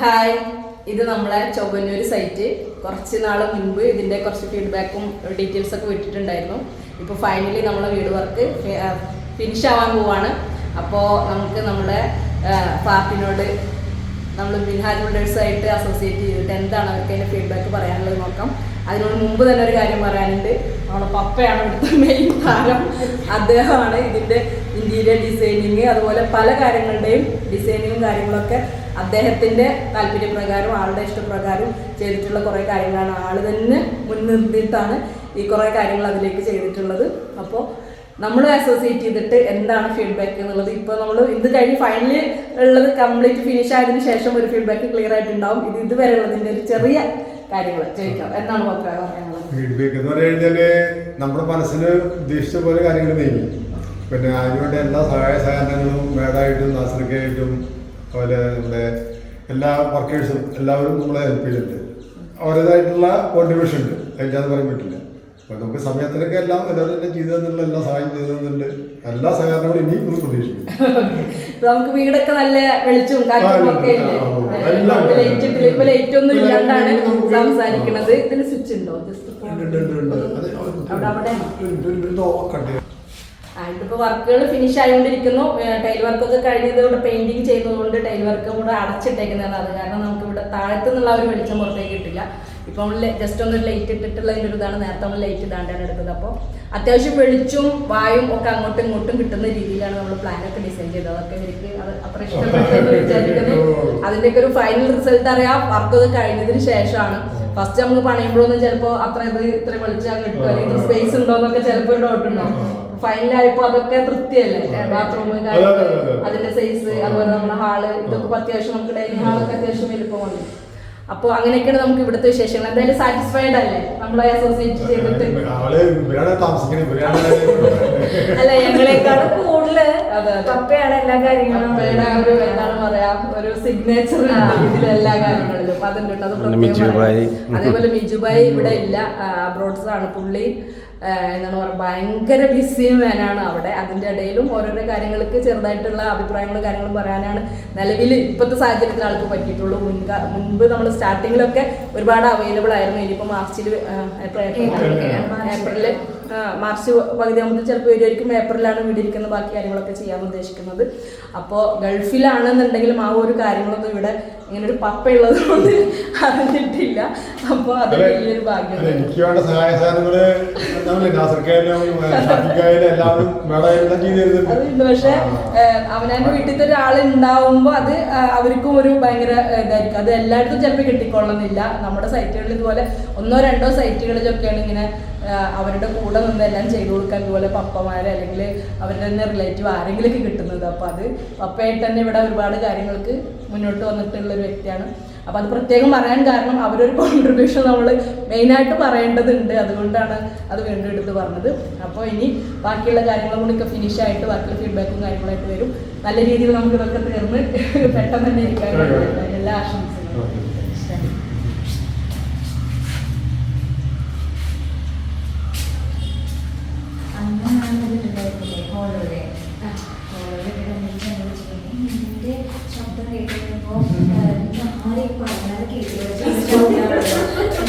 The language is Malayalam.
ഹായ്. ഇത് നമ്മളെ ചൊവ്വന്നൂർ സൈറ്റ് കുറച്ച് നാൾ മുൻപ് ഇതിന്റെ കുറച്ച് ഫീഡ്ബാക്കും ഡീറ്റെയിൽസ് ഒക്കെ വിട്ടിട്ടുണ്ടായിരുന്നു. ഇപ്പോൾ ഫൈനലി നമ്മളെ വീട് വർക്ക് ഫിനിഷ് ആവാൻ പോവാണ്. അപ്പോൾ നമുക്ക് നമ്മുടെ പാർട്ടിനോട് നമ്മൾ മിൻഹാജ് ബിൽഡേഴ്സായിട്ട് അസോസിയേറ്റ് ചെയ്തിട്ട് എന്താണ് അവർക്ക് അതിന്റെ ഫീഡ്ബാക്ക് പറയാനുള്ളത് നോക്കാം. അതിനോട് മുമ്പ് തന്നെ ഒരു കാര്യം പറയാനുണ്ട്. നമ്മളെ പപ്പയാണ് ഇവിടുത്തെ മെയിൻ താരം. അദ്ദേഹമാണ് ഇതിന്റെ ഇന്റീരിയർ ഡിസൈനിങ് അതുപോലെ പല കാര്യങ്ങളുടെയും ഡിസൈനിങ്ങും കാര്യങ്ങളൊക്കെ അദ്ദേഹത്തിന്റെ താല്പര്യപ്രകാരം ആളുടെ ഇഷ്ടപ്രകാരം ചെയ്തിട്ടുള്ള കുറേ കാര്യങ്ങളാണ് ആൾ തന്നെ മുൻനിർത്തിയിട്ടാണ് ഈ കുറേ കാര്യങ്ങൾ അതിലേക്ക് ചെയ്തിട്ടുള്ളത്. അപ്പോൾ നമ്മൾ അസോസിയേറ്റ് ചെയ്തിട്ട് എന്താണ് ഫീഡ്ബാക്ക് എന്നുള്ളത് ഇപ്പോൾ നമ്മൾ ഇത് കഴിഞ്ഞ് ഫൈനലി ഉള്ളത് കംപ്ലീറ്റ് ഫിനിഷ് ആയതിന് ശേഷം ഒരു ഫീഡ്ബാക്ക് ക്ലിയർ ആയിട്ടുണ്ടാവും. ഇത് ഇതുവരെ ഉള്ളതിന്റെ ഒരു ചെറിയ കാര്യങ്ങൾ ചോദിക്കാം പറയാനുള്ളത് ഫീഡ്ബാക്ക് എന്ന് പറഞ്ഞു കഴിഞ്ഞാൽ നമ്മുടെ മനസ്സിന് ഉദ്ദേശിച്ച പോലെ കാര്യങ്ങൾ നീങ്ങി പിന്നെ അതിനുവേണ്ട എല്ലാ സഹായ സഹകരണങ്ങളും മേഡായിട്ടും നാസറിക്കായിട്ടും അതുപോലെ നമ്മുടെ എല്ലാ വർക്കേഴ്സും എല്ലാവരും നമ്മളെ ഹെൽപ്പ് ചെയ്തിട്ടുണ്ട്. അവരുടേതായിട്ടുള്ള കോൺട്രിബ്യൂഷൻ ഉണ്ട്. അതില്ലാന്ന് പറയാൻ പറ്റില്ല. അപ്പോൾ നമുക്ക് സമയത്തിനൊക്കെ എല്ലാം എല്ലാവരും തന്നെ ചെയ്തു തന്നുള്ള എല്ലാ സഹായം ചെയ്തു തന്നിട്ടുണ്ട്. എല്ലാ സഹകരണങ്ങളും ഇനിയും നമ്മൾ പ്രതീക്ഷിക്കും നമുക്ക് വീടൊക്കെ നല്ല വെളിച്ചവും കാറ്റും ഒക്കെ ഇല്ലാണ്ടാണ് സംസാരിക്കുന്നത് ഇതിന് സ്വിച്ച് ഉണ്ടോ? ജസ്റ്റ്. അത് അവിടെ അവിടെ. കട്ട്. ഇതിപ്പോ വർക്കുകൾ ഫിനിഷ് ആയിക്കൊണ്ടിരിക്കുന്നു ടൈൽ വർക്കൊക്കെ കഴിഞ്ഞത് ഇവിടെ പെയിന്റിങ് ചെയ്യുന്നതുകൊണ്ട് ടൈൽ വർക്കും കൂടെ അടച്ചിട്ടേക്കുന്നതാണ്. അത് കാരണം നമുക്ക് ഇവിടെ താഴത്തുനിന്നുള്ള ഒരു വെളിച്ചം പുറത്തേക്ക് കിട്ടില്ല. ഇപ്പോൾ നമ്മൾ ജസ്റ്റ് ഒന്ന് ലൈറ്റ് ഇട്ടിട്ടുള്ളതിന്റെ ഒരു ഇതാണ് നേരത്തെ നമ്മൾ ലൈറ്റ് ഇടാണ്ടാണ് എടുത്തത്. അപ്പോൾ അത്യാവശ്യം വെളിച്ചും വായും ഒക്കെ അങ്ങോട്ടും ഇങ്ങോട്ടും കിട്ടുന്ന രീതിയിലാണ് നമ്മൾ പ്ലാൻ ഒക്കെ ഡിസൈൻ ചെയ്തത്. അതൊക്കെ എനിക്ക് അത് അത്ര ഇഷ്ടപ്പെട്ടു വിചാരിക്കുന്നത് അതിന്റെയൊക്കെ ഒരു ഫൈനൽ റിസൾട്ട് അറിയാം. വർക്കൊക്കെ കഴിഞ്ഞതിന് ശേഷമാണ്. ഫസ്റ്റ് നമ്മൾ പണിയുമ്പോഴൊന്നും ചിലപ്പോൾ അത്ര ഇത് ഇത്ര വെളിച്ചം കിട്ടുമോ അല്ലെങ്കിൽ സ്പേസ് ഉണ്ടോ എന്നൊക്കെ ചിലപ്പോൾ ഡൗട്ട് ഉണ്ടാവും. ഫൈനലായപ്പോ അതൊക്കെ തൃപ്തിയല്ലേ? ബാത്റൂം അതെ, അതെ, അതെ. അതിന്റെ സൈസ് അതുപോലെ നമ്മുടെ ഹാൾ ഇതൊക്കെ അത്യാവശ്യം നമുക്ക് ഡൈനിങ് ഹാളൊക്കെ അത്യാവശ്യം വലുപ്പമാണ് അപ്പൊ അങ്ങനെയൊക്കെയാണ് നമുക്ക് ഇവിടുത്തെ വിശേഷങ്ങൾ. എന്തായാലും സാറ്റിസ്ഫൈഡ് അല്ലേ? നമ്മളെ അസോസിയേറ്റ് ചെയ്തിട്ട്. അല്ല? ഞങ്ങളെക്കാളും കൂടുതൽ. പപ്പയാണ് എല്ലാ കാര്യങ്ങളും. പപ്പയുടെ ഒരു എന്താണ് പറയാ ഒരു സിഗ്നേച്ചർ എല്ലാ കാര്യങ്ങളിലും. അതുണ്ട്. അത് പിന്നെ പ്രത്യേകം മിജുബായി. പറയാം. അതേപോലെ മിജുബായി ഇവിടെ ഇല്ല. അബ്രോഡ്സ് ആണ് പുള്ളി. എന്താണ് പറയുക ഭയങ്കര ബിസി മാനാണ് അവിടെ. അതിന്റെ ഇടയിലും ഓരോരോ കാര്യങ്ങൾക്ക് ചെറുതായിട്ടുള്ള അഭിപ്രായങ്ങളും കാര്യങ്ങളും പറയാനാണ് നിലവിൽ ഇപ്പോഴത്തെ സാഹചര്യത്തിൽ ആൾക്ക് പറ്റിയിട്ടുള്ളൂ. മുൻക മുൻപ് നമ്മൾ സ്റ്റാർട്ടിങ്ങിലൊക്കെ ഒരുപാട് അവൈലബിൾ ആയിരുന്നു. ഇനിയിപ്പോൾ മാർച്ചിൽ ഏപ്രിലിൽ മാർച്ച് പകുതി ആകുമ്പോൾ ചിലപ്പോൾ വരുമായിരിക്കും ഏപ്രിലാണ് വീടിരിക്കുന്നത് ബാക്കി കാര്യങ്ങളൊക്കെ ചെയ്യാൻ ഉദ്ദേശിക്കുന്നത്. അപ്പോൾ ഗൾഫിലാണെന്നുണ്ടെങ്കിലും ആ ഒരു കാര്യങ്ങളൊന്നും ഇവിടെ ഇങ്ങനെ ഒരു പപ്പ ഉള്ളത് കൊണ്ട് അറിഞ്ഞിട്ടില്ല. അപ്പോൾ അത് വലിയൊരു ഭാഗ്യം. എനിക്ക് വേണ്ട സഹായ സാധനങ്ങൾ അതുണ്ട് പക്ഷെ അവനാന്റെ വീട്ടിലത്തെ ഒരാൾ ഉണ്ടാവുമ്പോ അത് അവർക്കും ഒരു ഭയങ്കര ഇതായിരിക്കും. അത് എല്ലായിടത്തും ചിലപ്പോൾ കിട്ടിക്കൊള്ളുന്നില്ല നമ്മുടെ സൈറ്റുകളിൽ ഇതുപോലെ ഒന്നോ രണ്ടോ സൈറ്റുകളിലൊക്കെയാണ് ഇങ്ങനെ അവരുടെ കൂടെ നിന്ന് എല്ലാം ചെയ്തു കൊടുക്കാൻ ഇതുപോലെ പപ്പമാരെ അല്ലെങ്കിൽ അവരുടെ തന്നെ റിലേറ്റീവ് ആരെങ്കിലുമൊക്കെ കിട്ടുന്നത്. അപ്പൊ അത് പപ്പയായിട്ട് തന്നെ ഇവിടെ ഒരുപാട് കാര്യങ്ങൾക്ക് മുന്നോട്ട് വന്നിട്ടുള്ള ഒരു വ്യക്തിയാണ്. അപ്പൊ അത് പ്രത്യേകം പറയാൻ കാരണം അവരൊരു കോൺട്രിബ്യൂഷൻ നമ്മൾ മെയിനായിട്ട് പറയേണ്ടതുണ്ട്. അതുകൊണ്ടാണ് അത് വീണ്ടും എടുത്ത് പറഞ്ഞത്. അപ്പോൾ ഇനി ബാക്കിയുള്ള കാര്യങ്ങളും കൂടി ഒക്കെ ഫിനിഷ് ആയിട്ട് ബാക്കിയുള്ള ഫീഡ്ബാക്കും കാര്യങ്ങളായിട്ട് വരും. നല്ല രീതിയിൽ നമുക്ക് ഇതൊക്കെ തീർന്ന് പെട്ടെന്ന് തന്നെ ഇരിക്കാൻ എല്ലാ ആശംസകളും. हर एक परिवार की